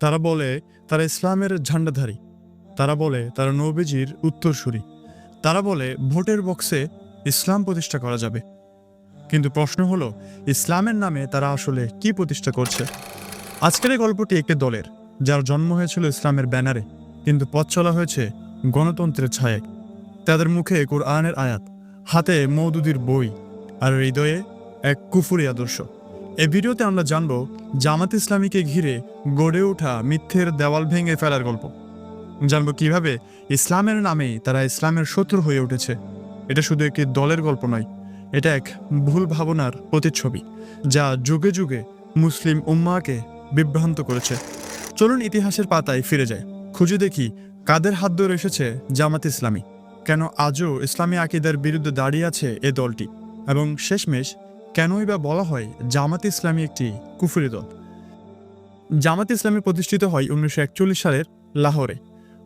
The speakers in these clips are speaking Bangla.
তারা বলে, তারা ইসলামের ঝান্ডাধারী। তারা বলে, তারা নবীজির উত্তরসূরি। তারা বলে, ভোটের বক্সে ইসলাম প্রতিষ্ঠা করা যাবে। কিন্তু প্রশ্ন হলো, ইসলামের নামে তারা আসলে কি প্রতিষ্ঠা করছে? আজকের এই গল্পটি একটি দলের, যার জন্ম হয়েছিল ইসলামের ব্যানারে, কিন্তু পথ চলা হয়েছে গণতন্ত্রের ছায়ায়। তাদের মুখে কোরআনের আয়াত, হাতে মৌদুদির বই, আর হৃদয়ে এক কুফুরি আদর্শ। এই ভিডিওতে আমরা জানব জামাত ইসলামীকে ঘিরে গড়ে ওঠা মিথ্যের দেওয়াল ভেঙে ফেলার গল্প। জানব কীভাবে ইসলামের নামে তারা ইসলামের শত্রু হয়ে উঠেছে। এটা শুধু একটি দলের গল্প নয়, এটা এক ভুল ভাবনার প্রতিচ্ছবি যা যুগে যুগে মুসলিম উম্মাকে বিভ্রান্ত করেছে। চলুন ইতিহাসের পাতায় ফিরে যায় খুঁজে দেখি কাদের হাত ধরে এসেছে জামাত ইসলামী। কেন আজও ইসলামী আকিদার বিরুদ্ধে দাঁড়িয়ে আছে এ দলটি? এবং শেষমেশ কেনই বা বলা হয় জামাত ইসলামী একটি কুফুরি দল? জামাত ইসলামী প্রতিষ্ঠিত হয় উনিশশো একচল্লিশ সালের লাহোরে।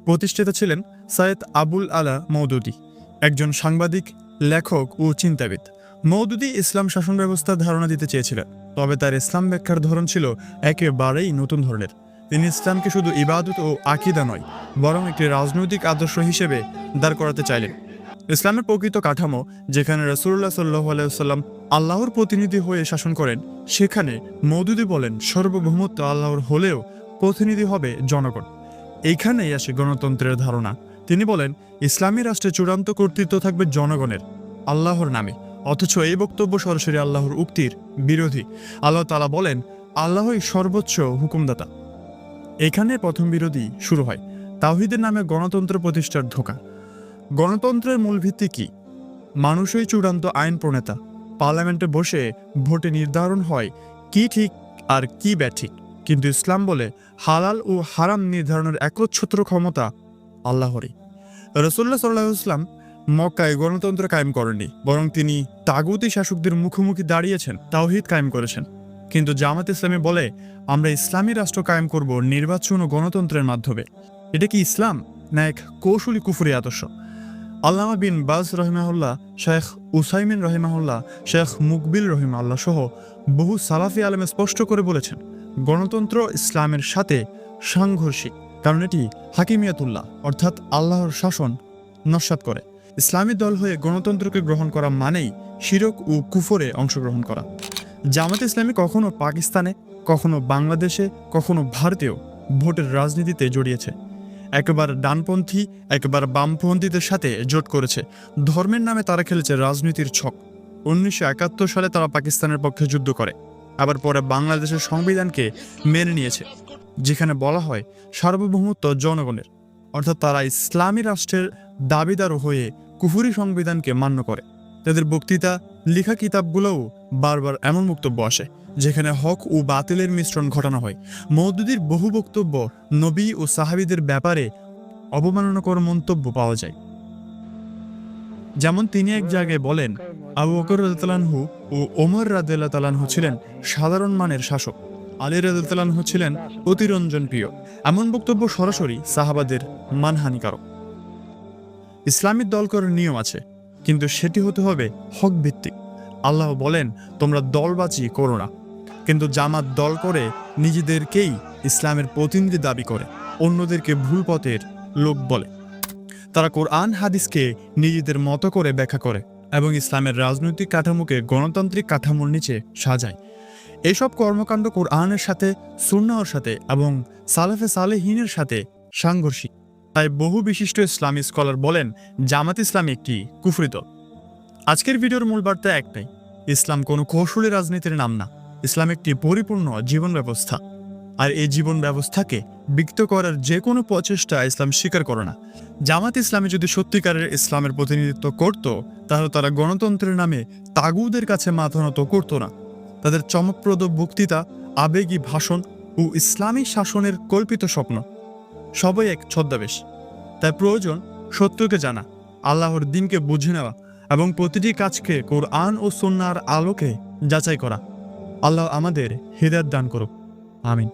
প্রতিষ্ঠাতা ছিলেন সৈয়দ আবুল আলা মৌদুদি একজন সাংবাদিক, লেখক ও চিন্তাবিদ। মৌদুদি ইসলাম শাসন ব্যবস্থার ধারণা দিতে চেয়েছিলেন, তবে তার ইসলাম ব্যাখ্যার ধরন ছিল একেবারেই নতুন ধরনের। তিনি ইসলামকে শুধু ইবাদত ও আকিদা নয়, বরং একটি রাজনৈতিক আদর্শ হিসেবে দাঁড় করাতে চাইলেন। ইসলামের প্রকৃত কাঠামো, যেখানে রসুল্লাহ সাল্লাহ আলাইসাল্লাম আল্লাহর প্রতিনিধি হয়ে শাসন করেন, সেখানে মৌদুদি বলেন সর্বভৌমত্ব আল্লাহর হলেও প্রতিনিধি হবে জনগণ। এইখানেই আসে গণতন্ত্রের ধারণা। তিনি বলেন, ইসলামী রাষ্ট্রে চূড়ান্ত কর্তৃত্ব থাকবে জনগণের, আল্লাহর নামে। অথচ এই বক্তব্য সরাসরি আল্লাহর উক্তির বিরোধী। আল্লাহ তালা বলেন, আল্লাহই সর্বোচ্চ হুকুমদাতা। এখানে প্রথম বিরোধী শুরু হয়। তাওহিদের নামে গণতন্ত্র প্রতিষ্ঠার ধোকা। গণতন্ত্রের মূল ভিত্তি কি? মানুষই চূড়ান্ত আইন প্রণেতা। পার্লামেন্টে বসে ভোটে নির্ধারণ হয় কি ঠিক আর কি ব্যাঠিক কিন্তু ইসলাম বলে হালাল ও হারাম নির্ধারণের একচ্ছত্র ক্ষমতা আল্লাহরই রসুল্লা সাল্লাহ ইসলাম মক্কায় গণতন্ত্র কায়েম করেননি, বরং তিনি তাগুতি শাসকদের মুখোমুখি দাঁড়িয়েছেন, তাওহিদ কায়েম করেছেন। কিন্তু জামাত ইসলামী বলে, আমরা ইসলামী রাষ্ট্র কায়েম করব নির্বাচন ও গণতন্ত্রের মাধ্যমে। এটা কি ইসলাম, না এক কৌশলী কুফুরি আদর্শ? আল্লামা বিন বাজ রহিমাহুল্লাহ, শেখ উসাইমিন রহিমাহুল্লাহ, শেখ মুকবিল রহিমাল্লাহ সহ বহু সালাফি আলমে স্পষ্ট করে বলেছেন, গণতন্ত্র ইসলামের সাথে সাংঘর্ষিক, কারণ এটি হাকিমিয়াতুল্লাহ, অর্থাৎ আল্লাহর শাসন নস্বাত করে। ইসলামী দল হয়ে গণতন্ত্রকে গ্রহণ করা মানেই শিরক ও কুফরে অংশগ্রহণ করা। জামাত ইসলামী কখনো পাকিস্তানে, কখনো বাংলাদেশে, কখনো ভারতেও ভোটের রাজনীতিতে জড়িয়েছে। একবার ডানপন্থী, একবার বামপন্থীদের সাথে জোট করেছে। ধর্মের নামে তারা খেলেছে রাজনীতির ছক। উনিশশো একাত্তর সালে তারা পাকিস্তানের পক্ষে যুদ্ধ করে, আবার পরে বাংলাদেশের সংবিধানকে মেনে নিয়েছে, যেখানে বলা হয় সার্বভৌমত্ব জনগণের। অর্থাৎ তারা ইসলামী রাষ্ট্রের দাবিদার হয়ে কুফুরি সংবিধানকে মান্য করে। তাদের বক্তৃতা, লেখা কিতাবগুলোও বারবার এমন বক্তব্য আসে, যেখানে হক ও বাতিলের মিশ্রণ ঘটানো হয়। মৌদুদির বহু বক্তব্য নবী ও সাহাবিদের ব্যাপারে অবমাননাকর মন্তব্য পাওয়া যায়। যেমন তিনি এক জায়গায় বলেন, আবু বকর রাজতালানহু ও ওমর রাদিল্লাহ তালানহু ছিলেন সাধারণ মানের শাসক। আলী রাদিল্লাহু ছিলেন অতিরঞ্জন প্রিয়। এমন বক্তব্য সরাসরি সাহাবাদের মানহানিকারক। ইসলামিক দল করার নিয়ম আছে কিন্তু সেটি হতে হবে হক ভিত্তিক আল্লাহ বলেন, তোমরা দলবাজি করো না। কিন্তু জামাত দল করে নিজেদেরকেই ইসলামের প্রতিনিধি দাবি করে, অন্যদেরকে ভুল পথের লোক বলে। তারা কোরআন, হাদিসকে নিজেদের মতো করে ব্যাখ্যা করে এবং ইসলামের রাজনৈতিক কাঠামোকে গণতান্ত্রিক কাঠামোর নিচে সাজায়। এসব কর্মকাণ্ড কোরআনের সাথে, সুন্নাহর সাথে এবং সালেফে সালেহীনের সাথে সাংঘর্ষিক। তাই বহু বিশিষ্ট ইসলামী স্কলার বলেন, জামাত ইসলাম একটি কুফরিত আজকের ভিডিওর মূল বার্তা একটাই, ইসলাম কোনো কৌশলী রাজনীতির নাম না, ইসলাম একটি পরিপূর্ণ জীবন ব্যবস্থা। আর এই জীবন ব্যবস্থাকে বিক্ত করার যে কোনো প্রচেষ্টা ইসলাম স্বীকার করে না। জামাত ইসলামে যদি সত্যিকারের ইসলামের প্রতিনিধিত্ব করত, তাহলে তারা গণতন্ত্রের নামে তাগুদের কাছে মাথা নত করতো না। তাদের চমকপ্রদ বক্তৃতা, আবেগী ভাষণ ও ইসলামী শাসনের কল্পিত স্বপ্ন। সবই এক ছদ্মাবেশ। তাই প্রয়োজন সত্যকে জানা, আল্লাহর দিনকে বুঝে নেওয়া এবং প্রতিটি কাজকে কোরআন ও সন্ন্যার আলোকে যাচাই করা। আল্লাহ আমাদের হৃদয় দান করুক। আমিন।